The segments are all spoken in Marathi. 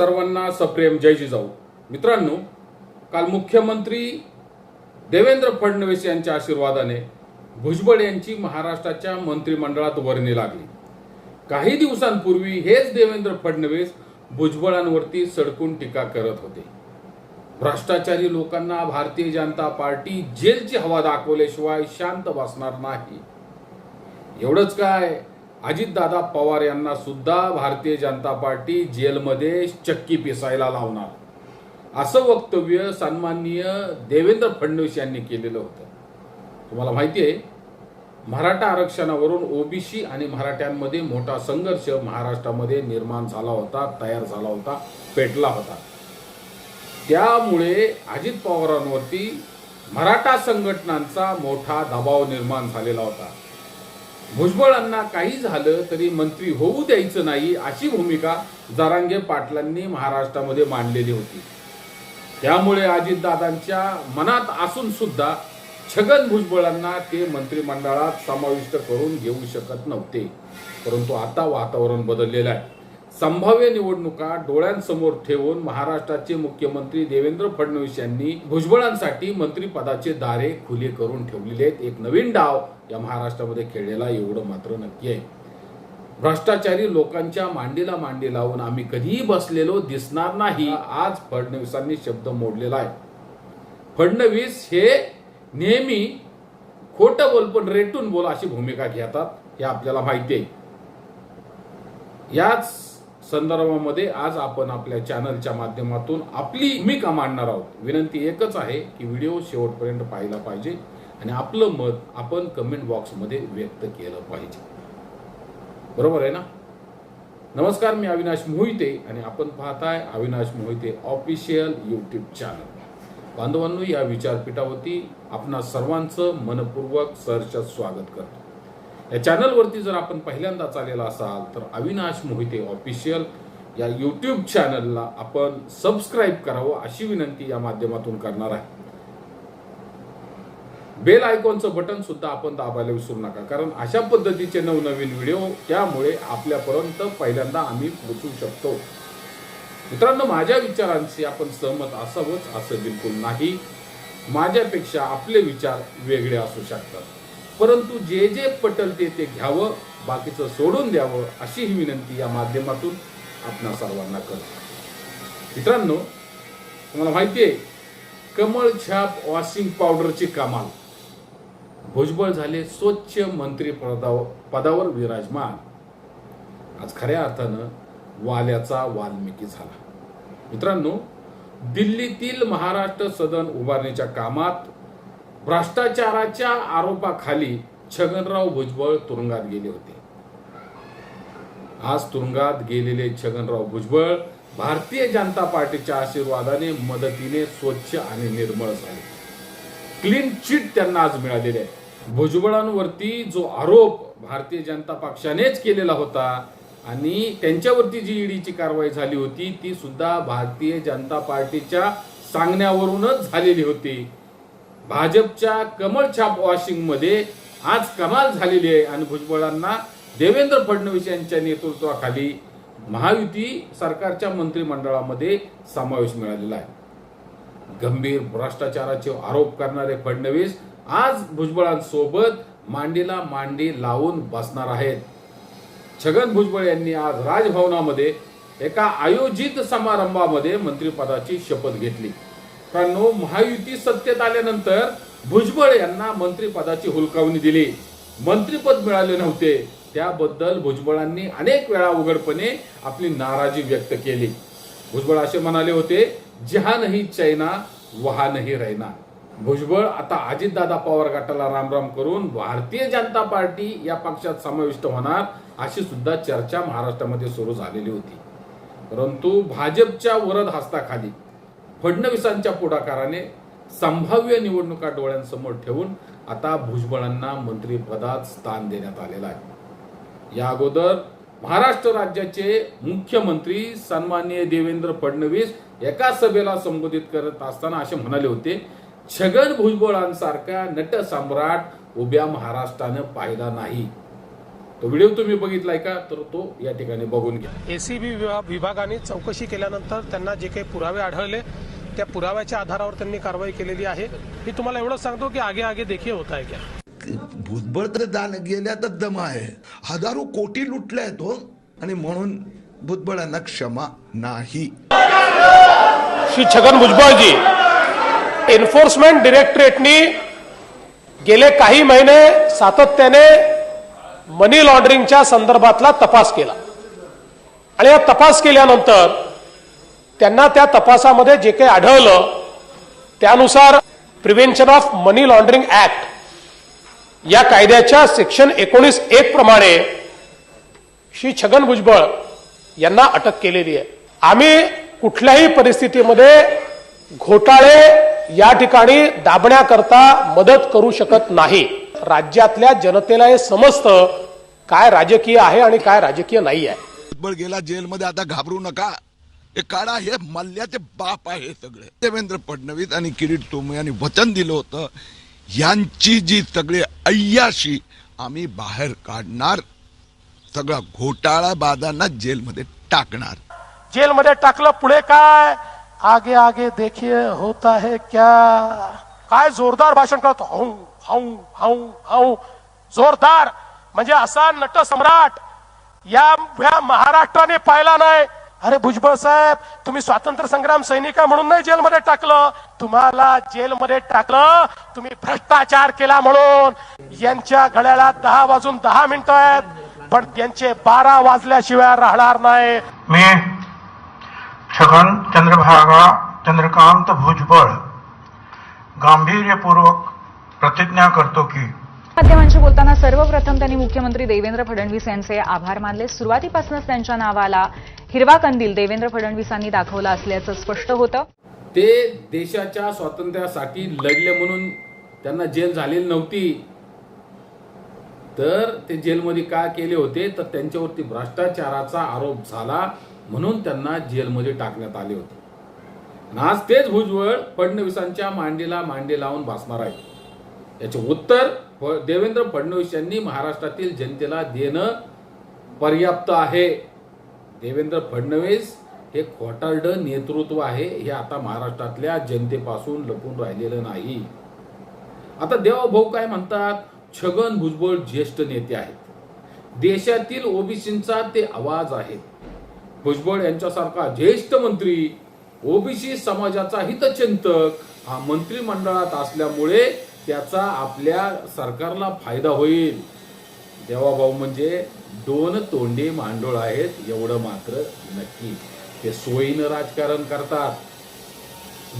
सर्वांना सप्रेम. जय जिजाऊ. मित्रांनो काल मुख्यमंत्री देवेंद्र फडणवीस यांच्या आशीर्वादाने भुजबळ यांची महाराष्ट्राच्या मंत्रिमंडळात वर्णी लागली. काही दिवसांपूर्वी हेच देवेंद्र फडणवीस भुजबळांवरती सडकून टीका करत होते. भ्रष्टाचारी लोकांना भारतीय जनता पार्टी जेलची हवा दाखवल्याशिवाय शांत बसणार नाही. एवढंच काय? अजितदादा पवार यांना सुद्धा भारतीय जनता पार्टी जेलमध्ये चक्की पिसायला लावणार. असं वक्तव्य सन्माननीय देवेंद्र फडणवीस यांनी केलेलं होतं. तुम्हाला माहिती आहे मराठा आरक्षणावरून ओबीसी आणि मराठ्यांमध्ये मोठा संघर्ष महाराष्ट्रामध्ये निर्माण झाला होता तयार झाला होता पेटला होता. त्यामुळे अजित पवारांवरती मराठा संघटनांचा मोठा दबाव निर्माण झालेला होता. भुजबळांना काही झालं तरी मंत्री होऊ द्यायचं नाही अशी भूमिका जरांगे पाटलांनी महाराष्ट्रामध्ये मांडलेली होती. त्यामुळे अजितदादांच्या मनात असून सुद्धा छगन भुजबळांना ते मंत्रिमंडळात समाविष्ट करून घेऊ शकत नव्हते. परंतु आता वातावरण बदललेलं आहे. संभाव्य निवडणुका डोळ्यांसमोर ठेवून महाराष्ट्राचे मुख्यमंत्री देवेंद्र फडणवीस यांनी भुजबळांसाठी मंत्रिपदाचे दारे खुले करून ठेवलेले आहेत. एक नवीन डाव या महाराष्ट्रामध्ये खेळलेला एवढं मात्र नक्की आहे. भ्रष्टाचारी लोकांच्या मांडीला मांडी लावून आम्ही कधीही बसलेलो दिसणार नाही आज फडणवीसांनी शब्द मोडलेला आहे. फडणवीस हे नेहमी खोटं बोल पण रेटून बोला अशी भूमिका घेतात हे आपल्याला माहिती आहे. याच संदर्भामध्ये आज आपण आपल्या चॅनलच्या माध्यमातून आपली भूमिका मांडणार आहोत. विनंती एकच आहे की व्हिडिओ शेवटपर्यंत पाहिला पाहिजे आणि आपलं मत आपण कमेंट बॉक्समध्ये व्यक्त केलं पाहिजे. बरोबर आहे ना? नमस्कार मी अविनाश मोहिते आणि आपण पाहताय Avinash Mohite official YouTube channel बांधवांनो या विचारपीठावरती आपणा सर्वांचं मनपूर्वक सहर्ष स्वागत करतो. या चॅनलवरती जर आपण पहिल्यांदाच आलेला असाल तर अविनाश मोहिते ऑफिशियल या यूट्यूब चॅनलला आपण सबस्क्राईब करावं अशी विनंती या माध्यमातून करणार आहे. बेल आयकॉनचं बटन सुद्धा आपण दाबायला विसरू नका कारण अशा पद्धतीचे नवनवीन व्हिडिओ त्यामुळे आपल्यापर्यंत पहिल्यांदा आम्ही पोचू शकतो. मित्रांनो माझ्या विचारांशी आपण सहमत असावंच असं बिलकुल नाही. माझ्यापेक्षा आपले विचार वेगळे असू शकतात. परंतु जे जे पटल ते ते घ्यावं बाकीचं सोडून द्यावं अशी ही विनंती या माध्यमातून आपणा सर्वांना करतो. मित्रांनो तुम्हाला माहिती आहे कमळ छाप वॉशिंग पावडरची कमाल. भुजबळ झाले स्वच्छ मंत्री पदावर पदावर विराजमान. आज खऱ्या अर्थानं वाल्याचा वाल्मिकी झाला. मित्रांनो दिल्लीतील महाराष्ट्र सदन उभारणीच्या कामात भ्रष्टाचाराच्या आरोपाखाली छगनराव भुजबळ तुरुंगात गेले होते. आज तुरुंगात गेलेले छगनराव भुजबळ भारतीय जनता पार्टीच्या आशीर्वादाने मदतीने स्वच्छ आणि निर्मळ झाले. क्लीन चिट त्यांना आज मिळालेले आहे. भुजबळांवरती जो आरोप भारतीय जनता पक्षानेच केलेला होता आणि त्यांच्यावरती जी ईडीची कारवाई झाली होती ती सुद्धा भारतीय जनता पार्टीच्या सांगण्यावरूनच झालेली होती. भाजपच्या कमळ छाप वॉशिंगमध्ये आज कमाल झालेली आहे. आणि भुजबळांना देवेंद्र फडणवीस यांच्या नेतृत्वाखाली महायुती सरकारच्या मंत्रिमंडळामध्ये समावेश मिळालेला आहे. गंभीर भ्रष्टाचाराचे आरोप करणारे फडणवीस आज भुजबळांसोबत मांडीला मांडी लावून बसणार आहेत. छगन भुजबळ यांनी आज राजभवनामध्ये एका आयोजित समारंभामध्ये मंत्रिपदाची शपथ घेतली. कारण महायुती सत्तेत आल्यानंतर भुजबळ यांना मंत्रिपदाची हुलकावणी दिली. मंत्रिपद मिळाले नव्हते. त्याबद्दल भुजबळांनी अनेक वेळा उघडपणे आपली नाराजी व्यक्त केली. भुजबळ असे म्हणाले होते जहा नाही चैना वहा नाही रैना. भुजबळ आता अजितदादा पवार गटाला रामराम करून भारतीय जनता पार्टी या पक्षात समाविष्ट होणार अशी सुद्धा चर्चा महाराष्ट्रामध्ये सुरू झालेली होती. परंतु भाजपच्या वरद हस्ताखाली फडणवीसांच्या पुढाकाराने संभाव्य निवडणुका डोळ्यांसमोर ठेवून आता भुजबळांना मंत्रिपदात स्थान देण्यात आलेलं आहे. या अगोदर महाराष्ट्र राज्याचे मुख्यमंत्री सन्माननीय देवेंद्र फडणवीस एका सभेला संबोधित करत असताना असे म्हणाले होते छगन भुजबळांसारखा नट सम्राट उभ्या महाराष्ट्रानं पाहिला नाही. तो व्हिडिओ तुम्ही बघितलाय का? तर तो या ठिकाणी बघून घ्या. एसीबी विभागाने चौकशी केल्यानंतर त्यांना जे काही पुरावे आढळले त्या पुराव्याच्या आधारावर त्यांनी कारवाई केलेली आहे. मी तुम्हाला एवढंच सांगतो की आगे आगे देखीए होता है क्या भुजबळ तर दान गेल्यातच दम आहे. हजारो कोटी लुटले तो आणि म्हणून भुजबळांना क्षमा नाही. श्री छगन भुजबळजी एन्फोर्समेंट डिरेक्टरेटनी गेले काही महिने सातत्याने मनी लॉन्ड्रिंगच्या संदर्भातला तपास केला. आणि या तपास केल्यानंतर त्यांना त्या तपासामध्ये जे काही आढळलं त्यानुसार prevention of money laundering act या कायद्याच्या सेक्शन एकोणीस एक प्रमाणे श्री छगन भुजबळ यांना अटक केलेली आहे. आम्ही कुठल्याही परिस्थितीमध्ये घोटाळे या ठिकाणी दाबण्याकरता मदत करू शकत नाही. राज्यातल्या जनतेला हे समजतं काय राजकीय आहे आणि काय राजकीय नाही आहे. भुजबळ गेला जेलमध्ये आता घाबरू नका. हे काढा हे मल्ल्याचे बाप आहे सगळे. देवेंद्र फडणवीस आणि किरीट तोमर यांनी वचन दिलं होतं. यांची जी सगळे अय्याशी आम्ही बाहेर काढणार सगळा घोटाळा बाजांना जेलमध्ये टाकणार. जेलमध्ये टाकलं पुढे काय? आगे आगे देखिए होता है क्या? काय जोरदार भाषण करतो हाऊ हाऊ हाऊ. जोरदार. म्हणजे असा नट सम्राट या या महाराष्ट्राने पाहिला नाही. अरे भुजबळ साहेब तुम्ही स्वातंत्र्य संग्राम सैनिका म्हणून नाही जेलमध्ये टाकलं. तुम्हाला जेलमध्ये टाकलं. तुम्ही भ्रष्टाचार केला म्हणून. यांच्या गळ्याला दहा वाजून दहा मिनिटं आहेत. पण त्यांचे बारा वाजल्याशिवाय राहणार नाही. मी छगन चंद्रभागा चंद्रकांत भुजबळ गांभीर्यपूर्वक प्रतिज्ञा करतो की माध्यमांशी बोलताना सर्वप्रथम त्यांनी मुख्यमंत्री देवेंद्र फडणवीस यांचे आभार मानले. सुरुवातीपासूनच त्यांच्या नावाला हिरवा कंदील देवेंद्र फडणवीसांनी दाखवला असल्याचं स्पष्ट होतं. ते देशाच्या स्वातंत्र्यासाठी लढले म्हणून त्यांना जेल झालेली नव्हती. तर ते जेलमध्ये का केले होते? तर त्यांच्यावरती भ्रष्टाचाराचा आरोप झाला म्हणून त्यांना जेलमध्ये टाकण्यात आले होते. आणि आज तेच भुजबळ फडणवीसांच्या मांडीला मांडी लावून भासणार आहे. याचे उत्तर फ- देवेंद्र फडणवीस यांनी महाराष्ट्रातील जनतेला देणं पर्याप्त आहे. देवेंद्र फडणवीस हे खोटारड नेतृत्व आहे हे आता महाराष्ट्रातल्या जनतेपासून लपून राहिलेलं नाही. आता देवाभाऊ काय म्हणतात? छगन भुजबळ ज्येष्ठ नेते आहेत. देशातील ओबीसींचा ते आवाज आहेत. भुजबळ यांच्यासारखा ज्येष्ठ मंत्री ओबीसी समाजाचा हितचिंतक हा मंत्रिमंडळात असल्यामुळे त्याचा आपल्या सरकारला फायदा होईल. देवाभाऊ म्हणजे दोन तोंडे मांडोळ आहेत एवढं मात्र नक्की. ते सोयीनं राजकारण करतात.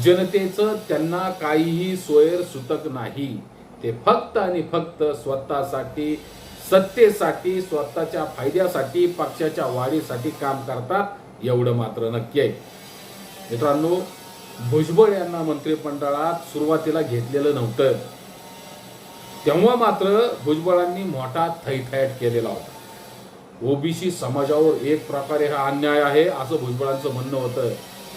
जनतेचं त्यांना काहीही सोयर सुतक नाही. ते फक्त आणि फक्त स्वतःसाठी सत्तेसाठी स्वतःच्या फायद्यासाठी पक्षाच्या वाढीसाठी काम करतात एवढं मात्र नक्की आहे. मित्रांनो भुजबळ यांना मंत्रिमंडळात सुरुवातीला घेतलेलं नव्हतं. तेव्हा मात्र भुजबळांनी मोठा थैथयाट केलेला होता. ओबीसी समाजावर एक प्रकारे हा अन्याय आहे असं भुजबळांचं म्हणणं होतं.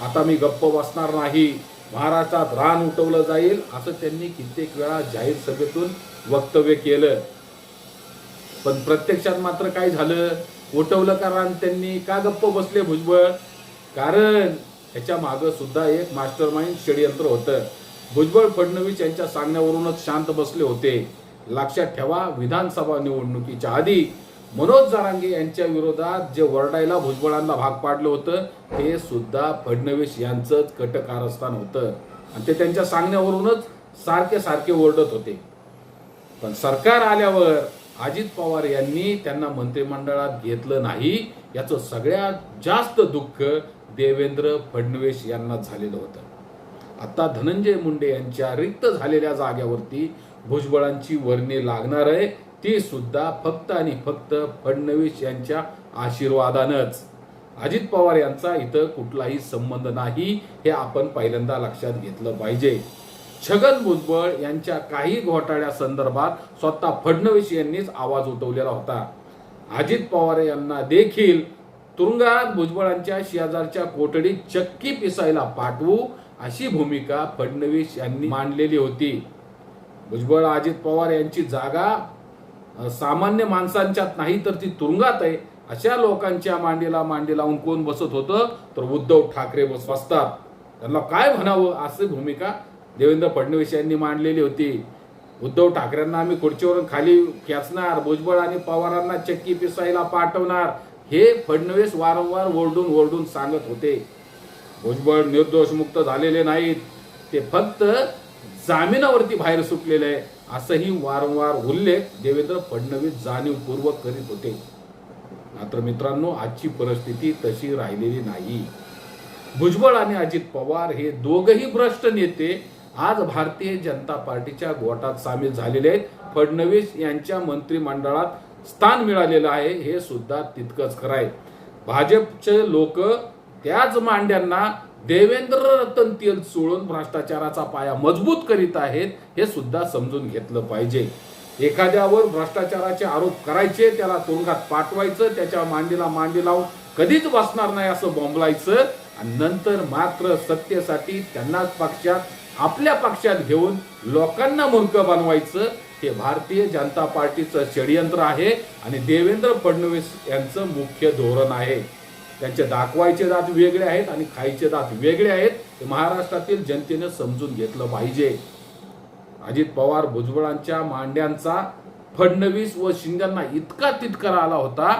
आता मी गप्प बसणार नाही महाराष्ट्रात रान उठवलं जाईल असं त्यांनी कित्येक वेळा जाहीर सभेतून वक्तव्य केलं. पण प्रत्यक्षात मात्र काय झालं? उठवलं का रान त्यांनी? का गप्प बसले भुजबळ? कारण ह्याच्या मागं सुद्धा एक मास्टर माइंड षडयंत्र होतं. भुजबळ फडणवीस यांच्या सांगण्यावरूनच शांत बसले होते. लक्षात ठेवा. विधानसभा निवडणुकीच्या आधी मनोज जारांगे यांच्या विरोधात जे वरडायला भुजबळांना भाग पाडलं होतं ते सुद्धा फडणवीस यांचंच कटकारस्थान होतं. आणि ते त्यांच्या सांगण्यावरूनच सारखे सारखे ओरडत होते. पण सरकार आल्यावर अजित पवार यांनी त्यांना मंत्रिमंडळात घेतलं नाही याचं सगळ्यात जास्त दुःख देवेंद्र फडणवीस यांना झालेलं होतं. आता धनंजय मुंडे यांच्या रिक्त झालेल्या जाग्यावरती भुजबळांची वर्णी लागणार आहे ती सुद्धा फक्त आणि फक्त फडणवीस यांच्या आशीर्वादानंच. अजित पवार यांचा इथं कुठलाही संबंध नाही हे आपण पहिल्यांदा लक्षात घेतलं पाहिजे. छगन भुजबळ यांच्या काही घोटाळ्या संदर्भात स्वतः फडणवीस यांनीच आवाज उठवलेला होता. अजित पवार यांना देखील तुरुंगात भुजबळांच्या शेजारच्या कोठडीत चक्की पिसायला पाठवू अशी भूमिका फडणवीस यांनी मांडलेली होती. भुजबळ अजित पवार यांची जागा सामान्य माणसांच्यात नाही तर ती तुरुंगात आहे. अशा लोकांच्या मांडीला मांडी लावून कोण बसत होतं? तर उद्धव ठाकरे बस बसतात. त्यांना काय म्हणावं अशी भूमिका देवेंद्र फडणवीस यांनी मांडलेली होती. उद्धव ठाकरेंना आम्ही खुर्चीवरून खाली खेचणार भुजबळ आणि पवारांना चक्की पिसायला पाठवणार हे फडणवीस वारंवार ओरडून ओरडून सांगत होते. भुजबळ निर्दोष मुक्त झालेले नाहीत. ते फक्त जामिनावरती बाहेर सुटलेलं आहे. असंही वारंवार उल्लेख देवेंद्र फडणवीस जाणीवपूर्वक करीत होते. मात्र मित्रांनो आजची परिस्थिती तशी राहिलेली नाही. भुजबळ आणि अजित पवार हे दोघही भ्रष्ट नेते आज भारतीय जनता पार्टीच्या गोटात सामील झालेले आहेत. फडणवीस यांच्या मंत्रिमंडळात स्थान मिळालेलं आहे हे सुद्धा तितकंच खरं आहे. भाजपचे लोक त्याच मांड्यांना देवेंद्र रतन तेल चोळून भ्रष्टाचाराचा पाया मजबूत करीत आहेत हे सुद्धा समजून घेतलं पाहिजे. एखाद्यावर भ्रष्टाचाराचे आरोप करायचे त्याला तुरुंगात पाठवायचं त्याच्या मांडीला मांडी लावून कधीच बसणार नाही असं बोंबलायचं आणि नंतर मात्र सत्तेसाठी त्यांनाच पक्षात आपल्या पक्षात घेऊन लोकांना मूर्ख बनवायचं हे भारतीय जनता पार्टीचं षडयंत्र आहे आणि देवेंद्र फडणवीस यांचं मुख्य धोरण आहे. त्यांचे दाखवायचे दात वेगळे आहेत आणि खायचे दात वेगळे आहेत हे महाराष्ट्रातील जनतेने समजून घेतलं पाहिजे. अजित पवार भुजबळांच्या मांड्यांचा फडणवीस व शिंद्यांना इतका तितकारा आला होता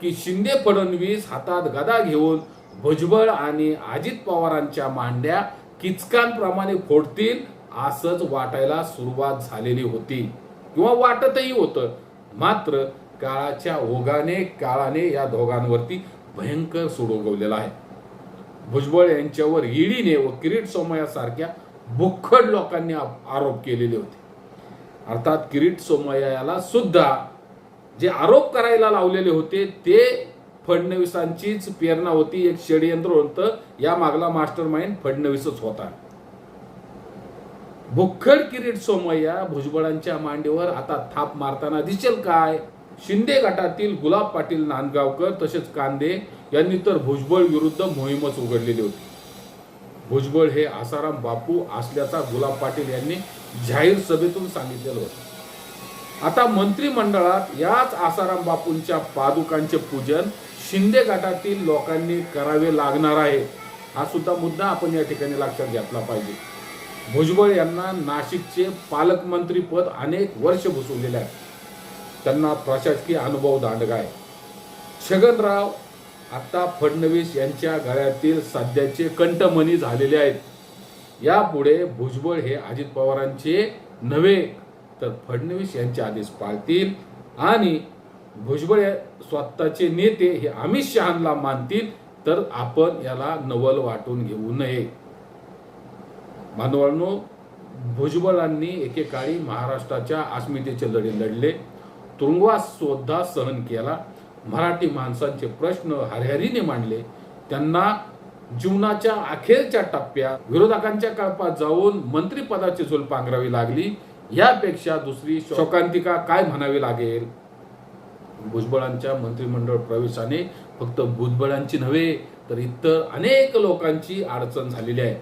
की शिंदे फडणवीस हातात गदा घेऊन भुजबळ आणि अजित पवारांच्या मांड्या किचकांप्रमाणे फोडतील असंच वाटायला सुरुवात झालेली होती. किंवा वाटतही होतं. मात्र काळाच्या ओघाने काळाने या दोघांवरती भयंकर सोडवलेला आहे. भुजबळ यांच्यावर ईडीने व किरीट सोमय्यासारख्या भुक्खड लोकांनी आरोप केलेले होते. अर्थात किरीट सोमय्या याला सुद्धा जे आरोप करायला लावलेले होते ते फडणवीसांचीच प्रेरणा होती एक षडयंत्र होतं. या मागला मास्टर माइंड फडणवीसच होता. भुक्खड किरीट सोमय्या भुजबळांच्या मांडीवर आता थाप मारताना दिसेल काय? शिंदे गटातील गुलाब पाटील नांदगावकर तसेच कांदे यांनी तर भुजबळ विरुद्ध मोहीमच उघडलेली होती. भुजबळ हे आसाराम बापू असल्याचा गुलाब पाटील यांनी जाहीर सभेतून सांगितलेलं होतं. आता मंत्रिमंडळात याच आसाराम बापूंच्या पादुकांचे पूजन शिंदे गटातील लोकांनी करावे लागणार आहे हा सुद्धा मुद्दा आपण या ठिकाणी लक्षात घेतला पाहिजे. भुजबळ यांना नाशिकचे पालकमंत्री पद अनेक वर्ष भुसवलेले आहे. त्यांना प्रशासकीय अनुभव दांडगा आहे. छगनराव आत्ता फडणवीस यांच्या गळ्यातील सध्याचे कंठमणी झालेले आहेत. यापुढे भुजबळ हे अजित पवारांचे नव्हे तर फडणवीस यांचे आदेश पाळतील आणि भुजबळ स्वतःचे नेते हे अमित शहांना मानतील तर आपण याला नवल वाटून घेऊ नये. मानवांनो भुजबळांनी एकेकाळी महाराष्ट्राच्या अस्मितेचे लढे लढले. तुरुंगवास सुद्धा सहन केला. मराठी माणसांचे प्रश्न हरहरीने मांडले. त्यांना जीवनाच्या अखेरच्या टप्प्यात विरोधकांच्या कळपात जाऊन मंत्रीपदाची झोल पांघरावी लागली. यापेक्षा दुसरी शोकांतिका काय म्हणावी लागेल? भुजबळांच्या मंत्रिमंडळ प्रवेशाने फक्त भुजबळांची नव्हे तर इतर अनेक लोकांची अडचण झालेली आहे.